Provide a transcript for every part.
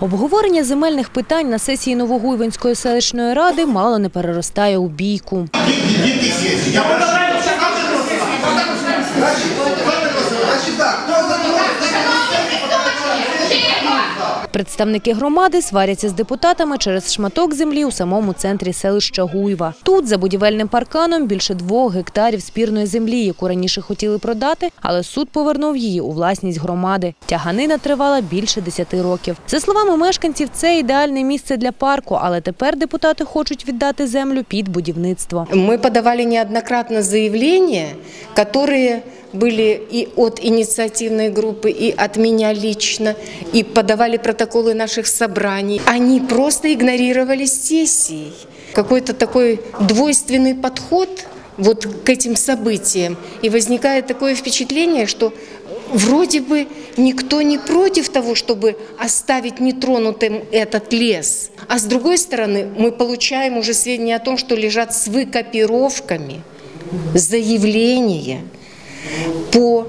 Обговорення земельних питань на сесії Новогуйвинської селищної ради мало не переростає у бійку. Представники громади сваряться з депутатами через шматок землі у самому центрі селища Гуйва. Тут за будівельним парканом більше двох гектарів спірної землі, яку раніше хотіли продати, але суд повернув її у власність громади. Тяганина тривала більше 10 років. За словами мешканців, це ідеальне місце для парку, але тепер депутати хочуть віддати землю під будівництво. Мы подавали неоднократно заявления, которые были и от инициативной группы, и от меня лично, и подавали протоколы наших собраний. Они просто игнорировали сессии. Какой-то такой двойственный подход вот к этим событиям. И возникает такое впечатление, что вроде бы никто не против того, чтобы оставить нетронутым этот лес. А с другой стороны, мы получаем уже сведения о том, что лежат с выкопировками заявления по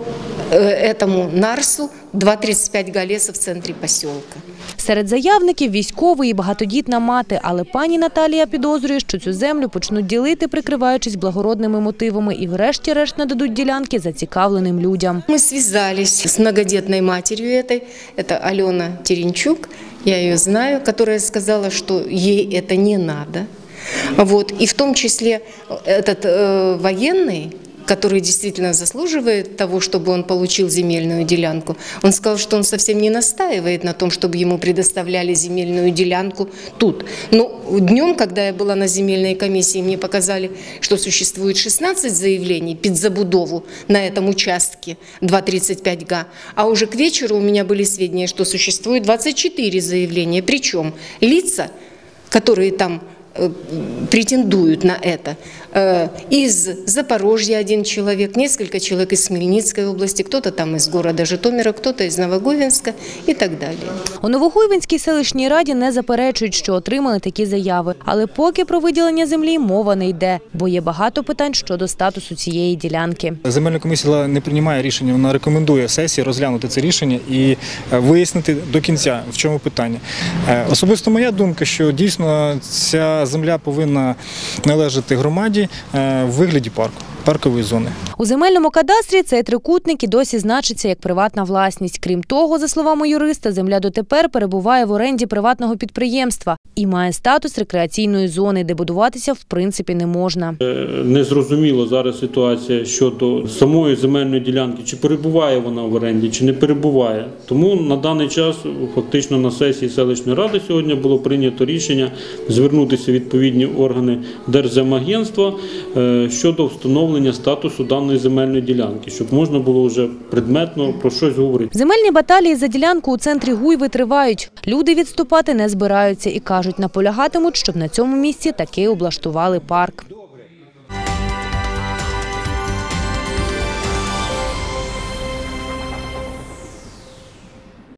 э, этому Нарсу 2,35 га леса в центре поселка. Серед заявників військовий і багатодітна мати, але пані Наталія підозрює, що цю землю почнуть ділити, прикриваючись благородними мотивами, і врешті-решт нададуть ділянки зацікавленим людям. Мы связались с многодетной матерью этой, это Алена Теренчук, я ее знаю, которая сказала, что ей это не надо. Вот. И в том числе этот э, военный, Который действительно заслуживает того, чтобы он получил земельную делянку, он сказал, что он совсем не настаивает на том, чтобы ему предоставляли земельную делянку тут. Но днем, когда я была на земельной комиссии, мне показали, что существует 16 заявлений під забудову на этом участке 2,35 га, а уже к вечеру у меня были сведения, что существует 24 заявления, причем лица, которые там претендуют на это. Э, Из Запорожья один человек, несколько человек из Хмельницкой области, кто-то там из города Житомира, кто-то из Новоговинска и так далее. У Новогуйвинській селищній раді не заперечують, що отримали такі заяви. Але поки про виділення землі мова не йде, бо є багато питань щодо статусу цієї ділянки. Земельна комісія не приймає рішення, вона рекомендує сесії розглянути це рішення і е, вияснити до кінця, в чому питання. Е, Особисто моя думка, що дійсно ця земля повинна належати громаді е, в вигляді парку, паркової зони. У земельному кадастрі цей трикутник і досі значиться як приватна власність. Крім того, за словами юриста, земля дотепер перебуває в оренді приватного підприємства і має статус рекреаційної зони, де будуватися в принципі не можна. Незрозуміло зараз ситуація щодо самої земельної ділянки, чи перебуває вона в оренді, чи не перебуває. Тому на даний час фактично на сесії селищної ради сьогодні було прийнято рішення звернутися в відповідні органи Держземагентства е, щодо встановлення статусу даної земельної ділянки, щоб можна було вже предметно про щось говорити. Земельні баталії за ділянку у центрі Гуйви тривають. Люди відступати не збираються і кажуть, наполягатимуть, щоб на цьому місці таки облаштували парк.